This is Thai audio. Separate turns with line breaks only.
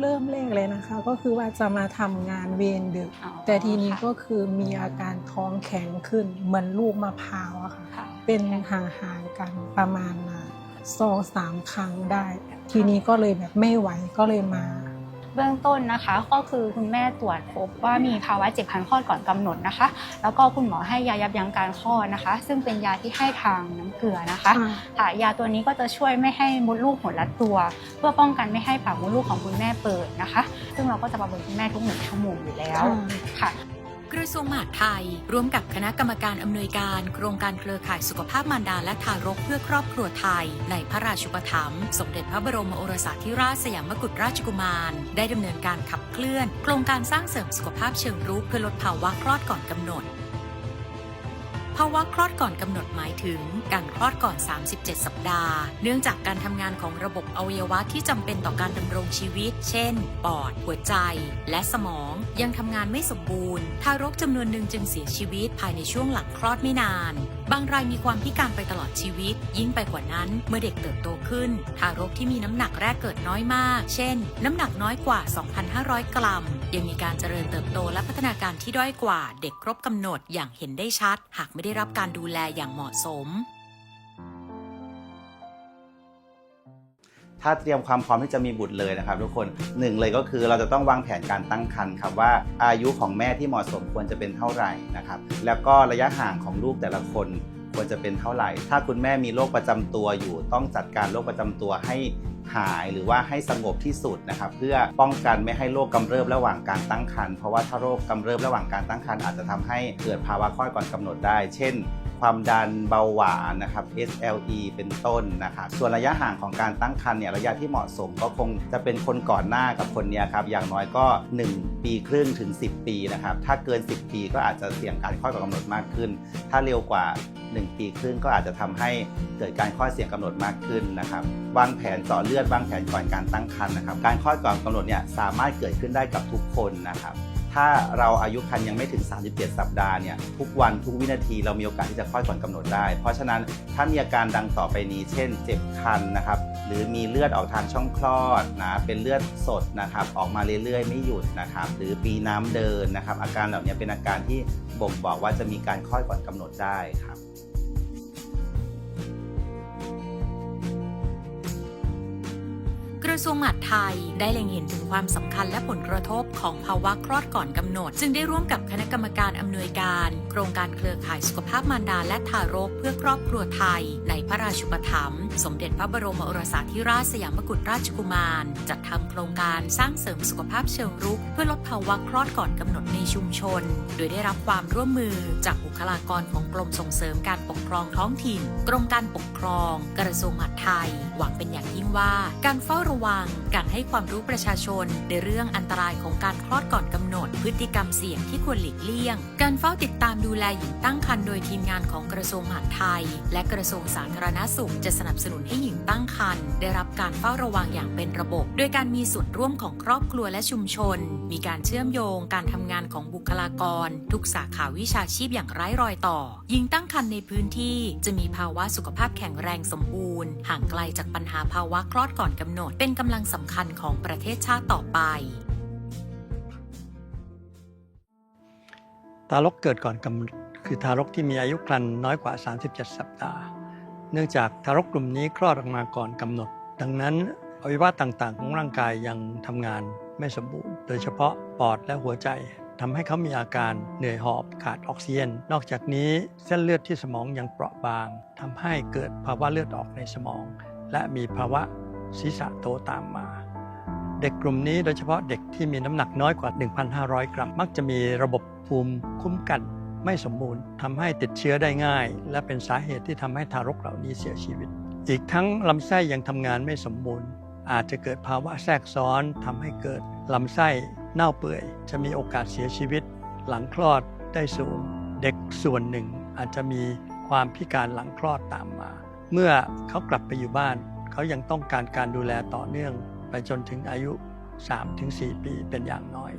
เริ่มแรกเลยนะคะ ก็คือว่าจะมาทำงานเวรดึก
อ๋อ
แต่ทีนี้
ค่ะ
ก็คือมีอาการท้องแข็งขึ้น เหมือนลูกมะพร้าวอะค่ะ
ค่ะ
เป็นห่างๆกันประมาณสองสามครั้งได้ ทีนี้ก็เลยแบบไม่ไหวก็เลยมา
เบื้องต้นนะคะ ก็คือคุณแม่ตรวจพบว่ามีภาวะเจ็บคันคลอดก่อนกำหนดนะคะ แล้วก็คุณหมอให้ยายับยั้งการคลอดนะคะ ซึ่งเป็นยาที่ให้ทางน้ำเกลือนะคะ
ค่ะ
ค่ะยาตัวนี้ก็จะช่วยไม่ให้มดลูกหดรัดตัว เพื่อป้องกันไม่ให้ปากมดลูกของคุณแม่เปิดนะคะ ซึ่งเราก็จะประเมินคุณแม่ทุกหนึ่งชั่วโมงอยู่แล้วค่ะ
กระทรวงมหาดไทย ร่วมกับคณะกรรมการอำนวยการ โครงการเครือข่ายสุขภาพมารดาและทารกเพื่อครอบครัวไทย ในพระราชุปถัมภ์สมเด็จพระบรมโอรสาธิราชสยามกุฎราชกุมาร ได้ดำเนินการขับเคลื่อน โครงการสร้างเสริมสุขภาพเชิงรุกเพื่อลดภาวะคลอดก่อนกำหนด ภาวะคลอดก่อนกำหนดหมายถึง การคลอดก่อน 37 สัปดาห์ เนื่องจากการทำงานของระบบอวัยวะที่จำเป็นต่อการดำรงชีวิต เช่น ปอด หัวใจ และสมองยังทำงานไม่สมบูรณ์ ทารกจำนวนหนึ่งจึงเสียชีวิตภายในช่วงหลังคลอดไม่นาน บางรายมีความพิการไปตลอดชีวิต ยิ่งไปกว่านั้น เมื่อเด็กเติบโตขึ้น ทารกที่มีน้ำหนักแรกเกิดน้อยมาก เช่น น้ำหนักน้อยกว่า 2,500 กรัม ยังมีการเจริญเติบโตและพัฒนาการที่ด้อยกว่าเด็กครบกำหนดอย่างเห็นได้ชัด หากไม่ได้ได้รับการดูแลอย่างเหมาะสม
ถ้าเตรียมความพร้อมที่จะมีบุตรเลยนะครับ ทุกคนหนึ่งเลยก็คือเราจะต้องวางแผนการตั้งครรภ์ครับว่าอายุของแม่ที่เหมาะสมควรจะเป็นเท่าไหร่นะครับ แล้วก็ระยะห่างของลูกแต่ละคน ควรจะเป็นเท่าไหร่ ถ้าคุณแม่มีโรคประจำตัวอยู่ ต้องจัดการโรคประจำตัวให้หายหรือว่าให้สงบที่สุดนะครับเพื่อป้องกันไม่ให้โรคกำเริบระหว่างการตั้งครรภ์เพราะว่าถ้าโรคกำเริบระหว่างการตั้งครรภ์อาจจะทำให้เกิดภาวะคลอดก่อนกำหนดได้ เช่น ความดันเบาหวานนะครับ SLE เป็นต้นนะครับส่วนระยะห่างของการตั้งครรภ์เนี่ยระยะที่เหมาะสมก็คงจะเป็นคนก่อนหน้ากับคนนี้ครับอย่างน้อยก็ 1 ปีครึ่งถึง 10 ปีนะครับถ้าเกิน 10 ปีก็อาจจะเสี่ยงการคลอดก่อนกำหนดมากขึ้น ถ้าเร็วกว่า 1 ปีครึ่งก็อาจจะทำให้เกิดการคลอดเสี่ยงกำหนดมากขึ้นนะครับวางแผนต่อเลือดวางแผนก่อนการตั้งครรภ์นะครับ การคลอดก่อนกำหนดเนี่ยสามารถเกิดขึ้นได้กับทุกคนนะครับ ถ้าเราอายุครรภ์ยังไม่ถึง 37 สัปดาห์เนี่ยทุกวันทุกวินาทีเรามีโอกาสที่จะคลอดก่อนกำหนดได้ เพราะฉะนั้นถ้ามีอาการดังต่อไปนี้ เช่น เจ็บคันนะครับหรือมีเลือดออกทางช่องคลอดนะเป็นเลือดสดนะครับออกมาเรื่อยๆ ไม่หยุดนะครับหรือปีน้ำเดินนะครับอาการเหล่านี้เป็นอาการที่บ่งบอกว่าจะมีการคลอดก่อนกำหนดได้ครับ
ระทรวงมหาดไทย ได้เล็งเห็นถึงความสำคัญและผลกระทบของภาวะคลอดก่อนกำหนด จึงได้ร่วมกับคณะกรรมการอำนวยการ โครงการเครือข่ายสุขภาพมารดาและทารกเพื่อครอบครัวไทย ในพระราชุปถัมภ์สมเด็จพระบรมโอรสาธิราชสยามกุฎราชกุมาร จัดทำโครงการสร้างเสริมสุขภาพเชิงรุก เพื่อลดภาวะคลอดก่อนกำหนดในชุมชน โดยได้รับความร่วมมือจากบุคลากรของกรมส่งเสริมการปกครองท้องถิ่น กรมการปกครอง กระทรวงมหาดไทย หวังเป็นอย่างยิ่งว่าการเฝ้าระวังการให้ความรู้ประชาชน ในเรื่องอันตรายของการคลอดก่อนกำหนด พฤติกรรมเสี่ยงที่ควรหลีกเลี่ยง การเฝ้าติดตามดูแลหญิงตั้งครรภ์โดยทีมงานของกระทรวงมหาดไทย และกระทรวงสาธารณสุข จะสนับสนุนให้หญิงตั้งครรภ์ได้รับการเฝ้าระวังอย่างเป็นระบบ โดยการมีส่วนร่วมของครอบครัวและชุมชน มีการเชื่อมโยง การทำงานของบุคลากร ทุกสาขาวิชาชีพอย่างไร้รอยต่อ หญิงตั้งครรภ์ในพื้นที่ จะมีภาวะสุขภาพแข็งแรงสมบูรณ์ ห่างไกลจากปัญหาภาวะคลอดก่อนกำหนดเป็นกำลังสำคัญของประเทศชาติต่อไป
ทารกเกิดก่อนกำหนดคือทารกที่มีอายุครรภ์น้อยกว่า 37 สัปดาห์ เนื่องจากทารกกลุ่มนี้คลอดออกมาก่อนกำหนด ดังนั้นอวัยวะต่างๆ ของร่างกายยังทำงานไม่สมบูรณ์ โดยเฉพาะปอดและหัวใจทำให้เขามีอาการเหนื่อยหอบขาดออกซิเจน นอกจากนี้เส้นเลือดที่สมองยังเปราะบางทำให้เกิดภาวะเลือดออกในสมอง และมีภาวะ ศีรษะโตตามมา เด็กกลุ่มนี้โดยเฉพาะเด็กที่มีน้ำหนักน้อยกว่า 1,500 กรัม มักจะมีระบบภูมิคุ้มกันไม่สมบูรณ์ทำให้ติดเชื้อได้ง่าย และเป็นสาเหตุที่ทำให้ทารกเหล่านี้เสียชีวิต อีกทั้งลำไส้ยังทำงานไม่สมบูรณ์ อาจจะเกิดภาวะแทรกซ้อนทำให้เกิดลำไส้เน่าเปื่อย จะมีโอกาสเสียชีวิต หลังคลอดได้สูง เด็กส่วนหนึ่งอาจจะมีความพิการหลังคลอดตามมา เมื่อเขากลับไปอยู่บ้าน เขายังต้องการการดูแลต่อเนื่องไปจนถึงอายุ 3-4 ปีเป็นอย่างน้อย